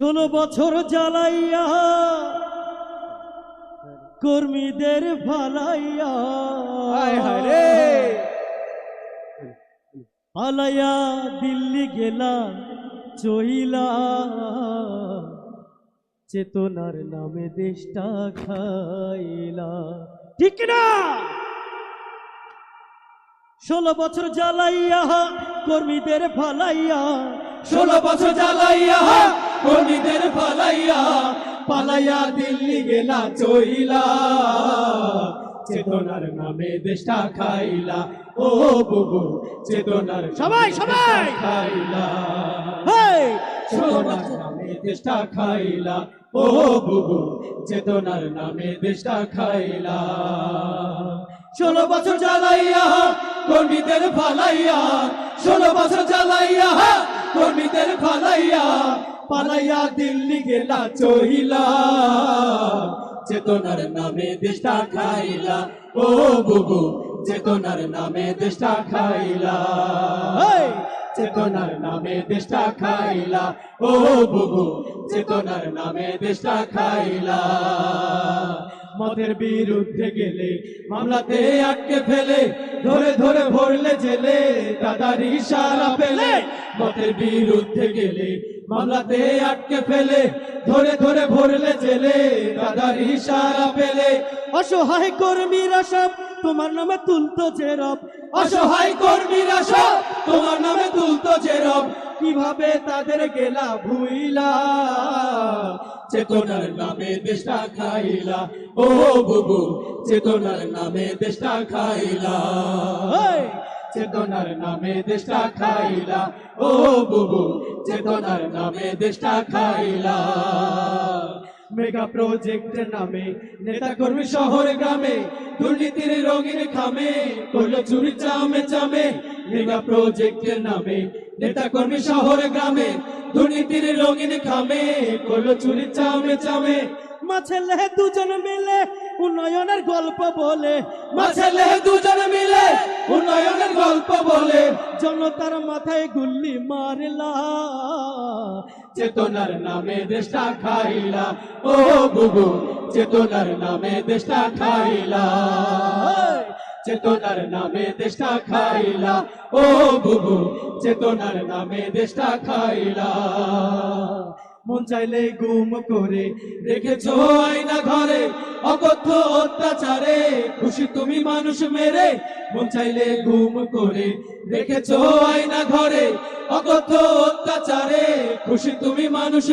ষোলো বছর জ্বালাইয়া কর্মীদের ভালাইয়া রে। পালাইয়া দিল্লি গেলা চইলা চেতনার নামে দেশটা খাইলা ঠিক না? ষোলো বছর জ্বালাইয়া কর্মীদের ভালাইয়া ষোলো বছর জ্বালাইয়া কর্মীদের পালাইয়া পালাইয়া দিল্লি গেলা চইলা। চেতনার নামে দেশটা খাইলা। ও বুবু চেতনার সবাই, সবাই! খাইলা! চেতনার নামে দেশটা খাইলা। ও বুবু চেতনার নামে দেশটা খাইলা। ষোলো বছর জ্বালাইয়া কর্মীদের ফালাইয়া ষোলো বছর জ্বালাইয়া কর্মীদের ফালাইয়া পালাইয়া দিল্লি গেলা, চহিলা। চেতনার নামে দেশটা খাইলা। ও বুবু, চেতনার নামে দেশটা খাইলা। চেতনার নামে দেশটা খাইলা। ও বুবু, চেতনার নামে দেশটা খাইলা। মদের বিরুদ্ধে গেলে, মামলাতে আটকে ফেলে, ধরে ধরে ভরলে জেলে, দাদার ইশারা পেলে। মদের বিরুদ্ধে গেলে মামলাতে আটকে ফেলে ধরে ধরে ভরলে জেলে দাদার ইশারা পেলে। অসহায় কর্মীরা সব তোমার নামে তুলতো যে রব। অসহায় কর্মীরা সব তোমার নামে তুলতো জেরব কীভাবে তাদের গেলা ভুইলা? চেতনার নামে দেশটা খাইলা। ও বুবু চেতনার নামে দেশটা খাইলা! চেতনার নামে দেশটা খাইলা। ও বুবু, চেতনার নামে দেশটা খাইলা। মেগা প্রজেক্ট নামে নেতা কর্মী শহর গ্রামে, দুর্নীতির রঙিন খামে করল চুরি চামে চামে। মেগা প্রজেক্টের নামে নেতা কর্মী শহর গ্রামে, দুর্নীতির রঙিন খামে করল চুরি চামে চামে। মা ছেলে দুজন মিলে উন্নয়নের গল্প বলে মা ছেলে দুজন মিলে উন্নয়নের গল্প বলে। জনতার মাথায় গুল্লি মারলা চেতনার নামে দেশটা খাইলা। ও বুবু চেতনার নামে দেশটা খাইলা! চেতনার নামে দেশটা খাইলা। ও বুবু চেতনার নামে দেশটা খাইলা। মন চাইলে গুম করে দেখেছ আয়না ঘরে, অকথ্য অত্যাচারে। খুশি তুমি মানুষ মেরে, মন চাইলে গুম করে রেখেছো আয়না ঘরে, অকথ্য অত্যাচারে। খুশি তুমি মানুষ